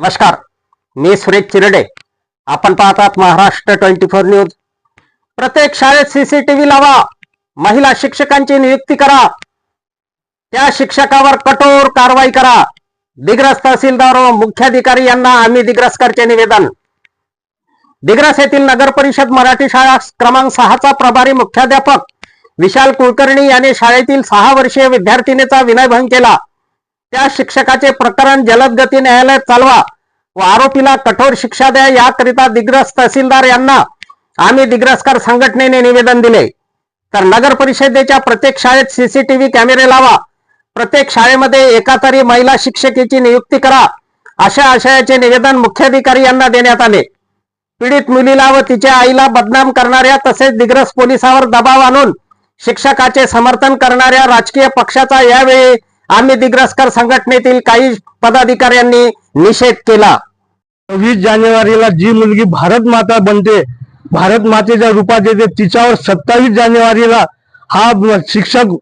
नमस्कार मी सुरेश चिरडे. आपण पाहतात महाराष्ट्र ट्वेंटी फोर न्यूज. प्रत्येक शाळेत सीसीटीव्ही लावा. महिला शिक्षकांची नियुक्ती करा. त्या शिक्षकावर कठोर कारवाई करा. दिग्रस तहसीलदार व मुख्याधिकारी यांना आम्ही दिग्रसकरचे निवेदन. दिग्रस येथील नगर परिषद मराठी शाळा क्रमांक सहाचा प्रभारी मुख्याध्यापक विशाल कुलकर्णी यांनी शाळेतील सहा वर्षीय विद्यार्थिनीचा विनयभंग केला. त्या शिक्षकाचे प्रकरण जलद गती न्यायालयात चालवा. व आरोपीला कठोर शिक्षा द्या. याकरिता दिग्रस तहसीलदार यांना आम्ही दिग्रसकर संघटनेने निवेदन दिले. तर नगर परिषदेच्या प्रत्येक शाळेत सीसीटीव्ही कॅमेरे लावा. प्रत्येक शाळेमध्ये एका तरी महिला शिक्षकेची नियुक्ती करा. अशा आशयाचे निवेदन मुख्याधिकारी यांना देण्यात आले. पीडित मुलीला व तिच्या आईला बदनाम करणाऱ्या तसेच दिग्रस पोलिसावर दबाव आणून शिक्षकाचे समर्थन करणाऱ्या राजकीय पक्षाचा यावेळी आम्ही दिग्रसकर संघटनेतील काही पदाधिकाऱ्यांनी निषेध केला. वीस जानेवारीला जी मुलगी भारत माता बनते भारत मातेच्या रूपात येते तिच्यावर सत्तावीस जानेवारीला हा शिक्षक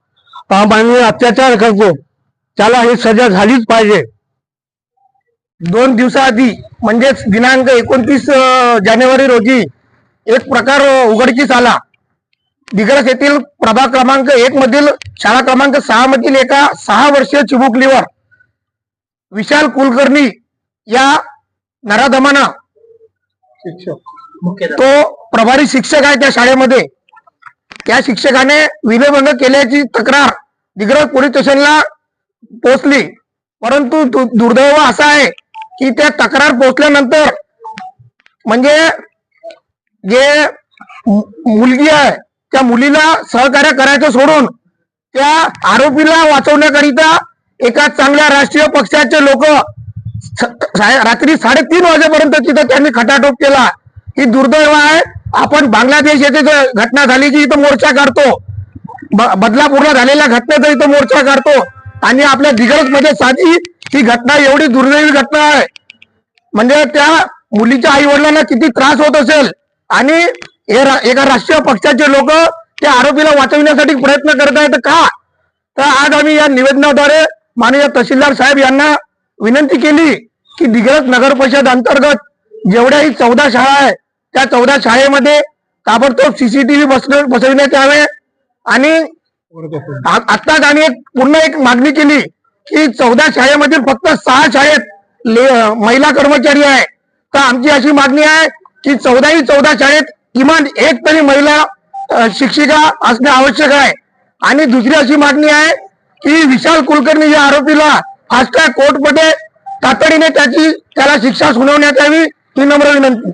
मानवी अत्याचार करतो. त्याला ही सजा झालीच पाहिजे. दोन दिवसाआधी म्हणजेच दिनांक एकोणतीस जानेवारी रोजी एक प्रकार उघडकीस आला. दिग्रस येथील प्रभाग क्रमांक एक मधील शाळा क्रमांक सहा मधील एका सहा वर्षीय चिमुकलीवर विशाल कुलकर्णी या नराधमाना तो प्रभारी शिक्षक आहे त्या शाळेमध्ये. त्या शिक्षकाने विनयभंग केल्याची तक्रार दिग्रस पोलीस स्टेशनला पोहोचली परंतु दुर्दैव असा आहे की त्या तक्रार पोहोचल्यानंतर म्हणजे जे मुलगी आहे त्या मुलीला सहकार्य करायचं सोडून त्या आरोपीला वाचवण्याकरिता एका चांगल्या राष्ट्रीय पक्षाचे लोक रात्री साडेतीन वाजेपर्यंत तिथं त्यांनी खटाटोप केला. ही दुर्दैव आहे. आपण बांगलादेश येथे जर घटना झाली की इथं मोर्चा काढतो. बदलापूरला झालेल्या घटनेचा इथं मोर्चा काढतो. आणि आपल्या दिग्रस साधी ही घटना एवढी दुर्दैवी घटना आहे. म्हणजे त्या मुलीच्या आई वडिलांना किती त्रास होत असेल. आणि हे रा- एका राष्ट्रीय पक्षाचे लोक त्या आरोपीला वाचवण्यासाठी प्रयत्न करत आहेत का? तर आज आम्ही या निवेदनाद्वारे माननीय तहसीलदार साहेब यांना विनंती केली की दिग्रस नगर परिषद अंतर्गत जेवढ्याही चौदा शाळा आहे त्या चौदा शाळेमध्ये ताबडतोब सीसीटीव्ही बस बसविण्यात यावे. आणि आत्ताच आम्ही एक पुन्हा एक मागणी केली की चौदा शाळेमधील फक्त सहा शाळेत महिला कर्मचारी आहे. तर आमची अशी मागणी आहे की चौदाही चौदा शाळेत किमान एक तरी महिला शिक्षिका असणे आवश्यक आहे. आणि दुसरी अशी मागणी आहे की विशाल कुलकर्णी या आरोपीला फास्ट ट्रॅक कोर्टमध्ये तातडीने त्याची त्याला शिक्षा सुनावण्यात यावी ही नम्र विनंती.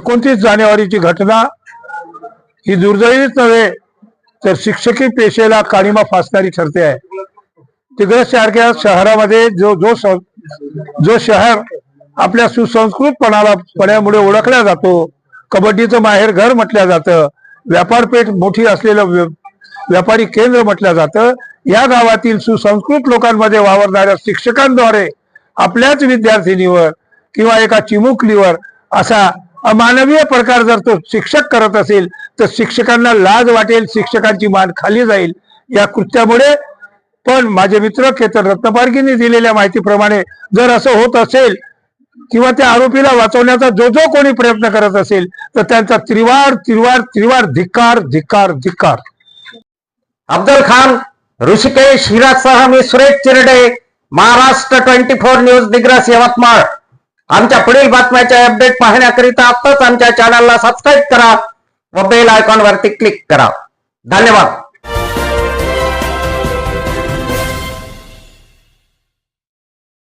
एकोणतीस जानेवारीची घटना? ही दुर्दैवीच नव्हे तर शिक्षकी पेशेला काळीमा फासणारी ठरते आहे. तिकडे सारख्या शहरामध्ये जो जो जो शहर आपल्या सुसंस्कृतपणाला पण्यामुळे ओळखला जातो कबड्डीचं माहेर घर म्हटलं जातं व्यापारपेठ मोठी असलेलं व्य- व्यापारी केंद्र म्हटलं जातं या गावातील सुसंस्कृत लोकांमध्ये वावरणाऱ्या शिक्षकांद्वारे आपल्याच विद्यार्थिनीवर किंवा एका चिमुकलीवर असा अमानवीय प्रकार जर तो शिक्षक करत असेल तर शिक्षकांना लाज वाटेल शिक्षकांची मान खाली जाईल. या कृत्यामुळे पण माझे मित्र केतन रत्नपारकींनी दिलेल्या माहितीप्रमाणे जर असं होत असेल किंवा त्या आरोपीला वाचवण्याचा जो जो कोणी प्रयत्न करत असेल तर त्यांचा त्रिवार त्रिवार त्रिवार धिक्कार धिक्कार धिक्कार. अब्दुल खान ऋषिकेश हिरासह मी Suresh Chirade Maharashtra twenty four news Digras Yavatmal. आमच्या पुढील बातम्याचे अपडेट पाहण्याकरिता आत्ताच आमच्या चॅनलला सबस्क्राईब करा व बेल आयकॉन वरती क्लिक करा. धन्यवाद.